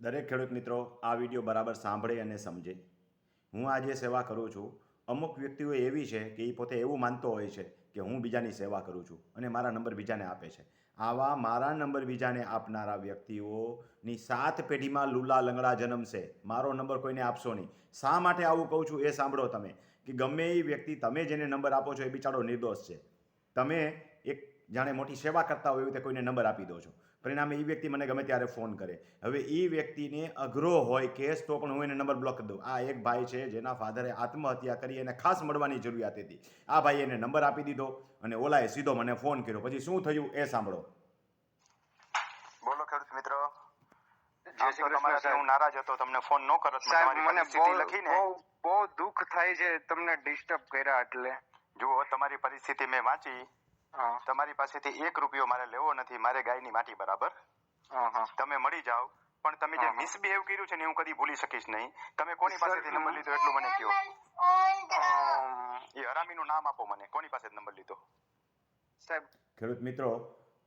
દરેક ખેડૂત મિત્રો આ વીડિયો બરાબર સાંભળે અને સમજે. હું આ જે સેવા કરું છું. અમુક વ્યક્તિઓ એવી છે કે એ પોતે એવું માનતો હોય છે કે હું બીજાની સેવા કરું છું અને મારા નંબર બીજાને આપે છે. આવા મારા નંબર બીજાને આપનારા વ્યક્તિઓની સાત પેઢીમાં લુલા લંગડા જન્મશે. મારો નંબર કોઈને આપશો નહીં. શા માટે આવું કહું છું એ સાંભળો તમે. કે ગમે એ વ્યક્તિ તમે જેને નંબર આપો છો એ બિચારો નિર્દોષ છે. તમે એક જાણે મોટી સેવા કરતા હોય એવી રીતે કોઈને નંબર આપી દો છો. પરિણામે એ વ્યક્તિ મને ગમે ત્યારે ફોન કરે. હવે એ વ્યક્તિને અઘરો હોય કેસ તો પણ હું એને નંબર બ્લોક કરી દઉં. આ એક ભાઈ છે જેના ફાધરે આત્મહત્યા કરી એને ખાસ મળવાની જરૂરિયાત હતી. આ ભાઈ એને નંબર આપી દીધો અને ઓલાએ સીધો મને ફોન કર્યો. પછી શું થયું એ સાંભળો. બોલો ખેડૂત મિત્રો. હું નારાજ હતો તમને ફોન ન કરત મને લખીને. બહુ દુઃખ થાય છે તમને ડિસ્ટર્બ કર્યા એટલે. જુઓ તમારી પરિસ્થિતિ મેં વાંચી. તમારી પાસેથી એક રૂપિયો મારે લેવો નથી મારે ગાયની માટી બરાબર. હા હા. તમે મળી જાઓ. પણ તમે જે મિસબિહેવ કર્યું છે ને હું કદી ભૂલી શકીશ નહીં. તમે કોની પાસેથી નંબર લીધો એટલું મને કહો એ હરામીનું નામ આપો મને. કોની પાસે નંબર લીધો? સાહેબ. ખેડૂત મિત્રો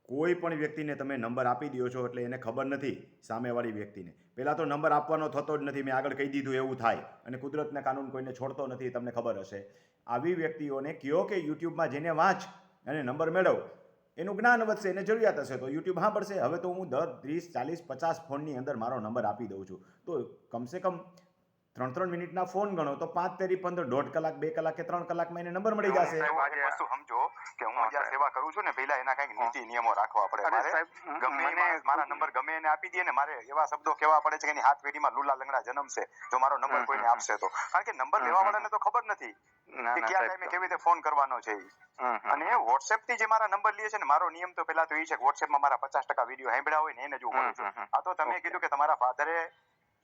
કોઈ પણ વ્યક્તિને તમે નંબર આપી દો છો એટલે એને ખબર નથી સામેવાળી વ્યક્તિને. પહેલાં તો નંબર આપવાનો થતો જ નથી. મેં આગળ કહી દીધું એવું થાય. અને કુદરતના કાનૂન કોઈને છોડતો નથી તમને ખબર હશે. આવી વ્યક્તિઓને કયો કે યુટ્યુબમાં જેને વાંચ અને નંબર મેળવ. એનું જ્ઞાન વધશે, એને જરૂરિયાત હશે. તો યુટ્યુબ હા પડશે હવે તો હું દર ત્રીસ, ચાલીસ, પચાસ ફોનની અંદર મારો નંબર આપી દઉં છું. તો કમસે કમ ત્રણ ત્રણ મિનિટના ફોન ગણો તો પાંચ તેરી પંદર દોઢ કલાક બે કલાક કે ત્રણ કલાકમાં એને નંબર મળી જશે. વસ્તુ સમજો કે હું જ્યાં સેવા કરું છું ને પહેલા એના કંઈક નીતિ નિયમો રાખવા પડે મારે. ગમે મારા નંબર ગમે એને આપી દઈએ ને મારે એવા શબ્દો કહેવા પડે છે કે એની હાથ પેઢીમાં લુલા લંગડા જન્મશે જો મારો નંબર કોઈને આપશે તો. કારણ કે નંબર લેવા વાળાને તો ખબર નથી કે કયા ટાઈમે કેવી રીતે ફોન કરવાનો છે. અને વોટ્સએપથી જે મારા નંબર લે છે ને મારો નિયમ તો પેલા તો એ છે કે વોટ્સએપમાં મારા પચાસ ટકા વીડિયો સાંભળ્યા હોય ને એને જ હું. આ તો તમે કીધું કે તમારા ફાધરે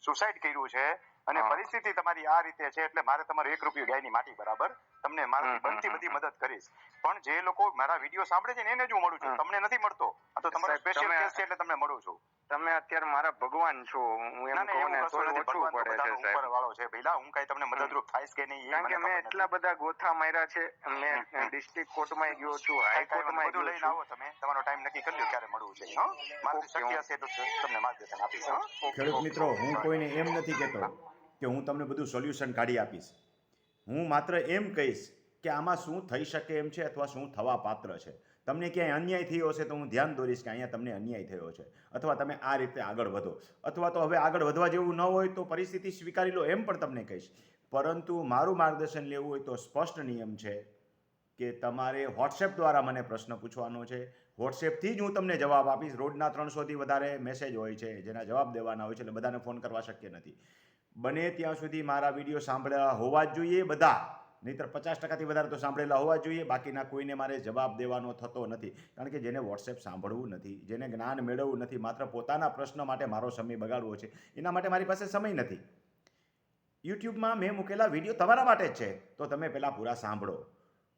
સુસાઇડ કર્યું છે અને પરિસ્થિતિ તમારી આ રીતે છે એટલે મારે તમારો એક રૂપિયો ગાયની માટી બરાબર તમને મારાથી હમ, બનતી બધી મદદ કરીશ. પણ જે લોકો મારા વીડિયો સાંભળે છે ને એને જ હું મળું છું. તમને નથી મળતો. આ તો તમારો સ્પેશિયલ કેસ છે એટલે તમને મળું છું. તમે અત્યારે મારા ભગવાન છો હું એમ કહું ને તો નથી ઓછું પડે છે સાહેબ. વાળો છે. ભઈલા હું કઈ તમને મદદરૂપ થાઈશ કે નહીં એ કારણ મને કે મેં એટલા બધા ગોથા માર્યા છે મેં. ડિસ્ટ્રિક્ટ કોર્ટમાં ગયો છું હાઈ બધું ગયો લઈને આવો તમે. તમારો ટાઈમ નક્કી કરી લો ક્યારે મળવું છે હો? મારું શક્ય હશે તો તમને માર્ગદર્શન આપીશ હો? ખેડૂત મિત્રો હું કોઈને એમ નથી કહેતો કે હું તમને બધું સોલ્યુશન કાઢી આપીશ. હું માત્ર એમ કહીશ કે આમાં શું થઈ શકે એમ છે અથવા શું થવા પાત્ર છે? તમને ક્યાંય અન્યાય થયો હશે તો હું ધ્યાન દોરીશ કે અહીંયા તમને અન્યાય થયો છે. અથવા તમે આ રીતે આગળ વધો. અથવા તો હવે આગળ વધવા જેવું ન હોય તો પરિસ્થિતિ સ્વીકારી લો એમ પણ તમને કહીશ. પરંતુ મારું માર્ગદર્શન લેવું હોય તો સ્પષ્ટ નિયમ છે કે તમારે વોટ્સએપ દ્વારા મને પ્રશ્ન પૂછવાનો છે. વોટ્સએપથી જ હું તમને જવાબ આપીશ. રોજના ત્રણસોથી વધારે મેસેજ હોય છે, જેના જવાબ દેવાના હોય છે, એટલે બધાને ફોન કરવા શક્ય નથી. બને ત્યાં સુધી મારા વીડિયો સાંભળ્યા હોવા જ જોઈએ બધા. નહીંતર પચાસ ટકાથી વધારે તો સાંભળેલા હોવા જોઈએ. બાકીના કોઈને મારે જવાબ દેવાનો થતો નથી. કારણ કે જેને વોટ્સએપ સાંભળવું નથી, જેને જ્ઞાન મેળવવું નથી, માત્ર પોતાના પ્રશ્ન માટે મારો સમય બગાડવો છે, એના માટે મારી પાસે સમય નથી. યુટ્યુબમાં મેં મૂકેલા વીડિયો તમારા માટે જ છે. તો તમે પહેલાં પૂરા સાંભળો.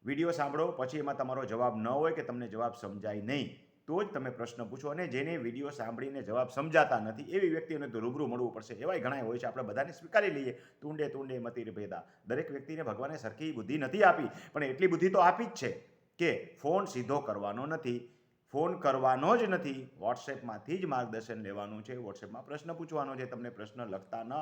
વીડિયો સાંભળો, પછી એમાં તમારો જવાબ ન હોય કે તમને જવાબ સમજાય નહીં. તો જ તમે પ્રશ્ન પૂછો અને જેને વીડિયો સાંભળીને જવાબ સમજાતા નથી, એવી વ્યક્તિને તો રૂબરૂ મળવું પડશે. એવાય ઘણા હોય છે, આપણે બધાને સ્વીકારી લઈએ. તુંડે તુંડે મતિર ભેદા. દરેક વ્યક્તિને ભગવાને સરખી બુદ્ધિ નથી આપી, પણ એટલી બુદ્ધિ તો આપી જ છે કે ફોન સીધો કરવાનો નથી. ફોન કરવાનો જ નથી. વોટ્સએપમાંથી જ માર્ગદર્શન લેવાનું છે. વોટ્સએપમાં પ્રશ્ન પૂછવાનો છે. તમને પ્રશ્ન લખતા ન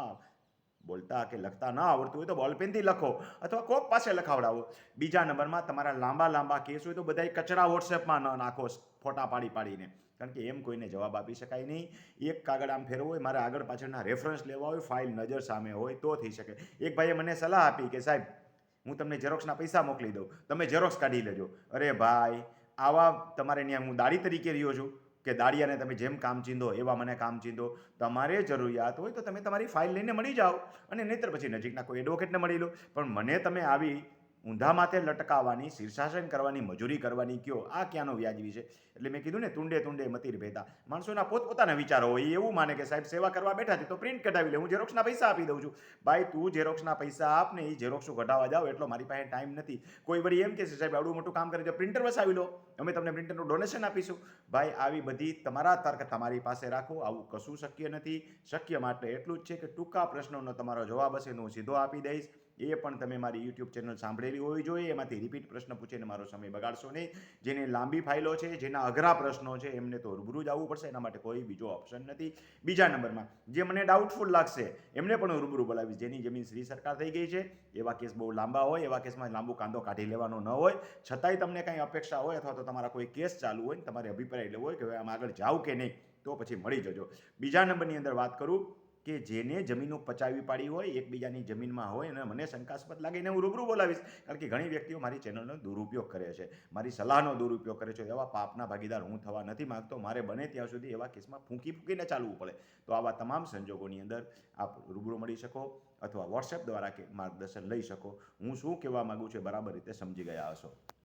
બોલતા કે લખતા ન આવડતું હોય તો બોલપેનથી લખો અથવા કોક પાસે લખાવડાવો. બીજા નંબરમાં તમારા લાંબા લાંબા કેસ હોય તો બધા કચરા વોટ્સએપમાં ન નાખો ફોટા પાડી પાડીને. કારણ કે એમ કોઈને જવાબ આપી શકાય નહીં. એક કાગળ આમ ફેરવો હોય, મારે આગળ પાછળના રેફરન્સ લેવા હોય ફાઇલ નજર સામે હોય તો થઈ શકે. એક ભાઈએ મને સલાહ આપી કે સાહેબ, હું તમને ઝેરોક્સના પૈસા મોકલી દઉં. તમે ઝેરોક્સ કાઢી લેજો. અરે ભાઈ, આવા તમારે ત્યાં હું દાડી તરીકે રહ્યો છું? કે દાળિયાને તમે જેમ કામ ચીંધો, એવા મને કામ ચીંધો. તમારે જરૂરિયાત હોય તો તમે તમારી ફાઇલ લઈને મળી જાઓ અને નહીંતર પછી નજીકના કોઈ એડવોકેટને મળી લો. પણ મને તમે આવી ઊંધા માથે લટકાવવાની, શીર્ષાસન કરવાની, મજૂરી કરવાની, કયો, આ ક્યાંનો વ્યાજબી છે એટલે મેં કીધું ને, તુંડે તુંડે મતીર ભેદા. માણસોના પોતપોતાના વિચારો હોય એવું માને કે સાહેબ સેવા કરવા બેઠા છે, તો પ્રિન્ટ કઢાવી લે, હું ઝેરોક્ષના પૈસા આપી દઉં છું. ભાઈ, તું ઝેરોક્ષના પૈસા આપ ને એ ઝેરોક્ષો કઢાવવા જાઓ, એટલો મારી પાસે ટાઈમ નથી. કોઈ વળી એમ કે છે, સાહેબ, આવડું મોટું કામ કરે છે, પ્રિન્ટર વસાવી લો, અમે તમને પ્રિન્ટરનું ડોનેશન આપીશું. ભાઈ, આવી બધી તમારા તર્ક તમારી પાસે રાખો, આવું કશું શક્ય નથી. શક્ય માટે એટલું જ છે કે ટૂંકા પ્રશ્નોનો તમારો જવાબ હશે, હું સીધો આપી દઈશ. એ પણ તમે મારી યુટ્યુબ ચેનલ સાંભળેલી હોવી જોઈએ. એમાંથી રિપીટ પ્રશ્ન પૂછીને મારો સમય બગાડશો નહીં. જેની લાંબી ફાઇલો છે, જેના અઘરા પ્રશ્નો છે, એમને તો રૂબરૂ જ આવવું પડશે. એના માટે કોઈ બીજો ઓપ્શન નથી. બીજા નંબરમાં, જે મને ડાઉટફુલ લાગશે, એમને પણ રૂબરૂ બોલાવીશ. જેની જમીન શ્રી સરકાર થઈ ગઈ છે. એવા કેસ બહુ લાંબા હોય, એવા કેસમાં લાંબુ કાંદો કાઢી લેવાનો ન હોય. છતાંય તમને કાંઈ અપેક્ષા હોય અથવા તો તમારા કોઈ કેસ ચાલુ હોય ને તમારે અભિપ્રાય લેવો હોય કે હવે આમ આગળ જાવ કે નહીં, તો પછી મળી જજો. બીજા નંબરની અંદર વાત કરું. કે જેને જમીનો પચાવી પાડી હોય, એકબીજાની જમીનમાં હોય અને મને શંકાસ્પદ લાગે એને હું રૂબરૂ બોલાવીશ. કારણ કે ઘણી વ્યક્તિઓ મારી ચેનલનો દુરુપયોગ કરે છે. મારી સલાહનો દુરુપયોગ કરે છે. એવા પાપના ભાગીદાર હું થવા નથી માંગતો. મારે બને ત્યાં સુધી એવા કેસમાં ફૂંકી ફૂંકીને ચાલવું પડે. તો આવા તમામ સંજોગોની અંદર આપ રૂબરૂ મળી શકો અથવા વોટ્સએપ દ્વારા કે માર્ગદર્શન લઈ શકો. હું શું કહેવા માગું છું બરાબર રીતે સમજી ગયા હશો.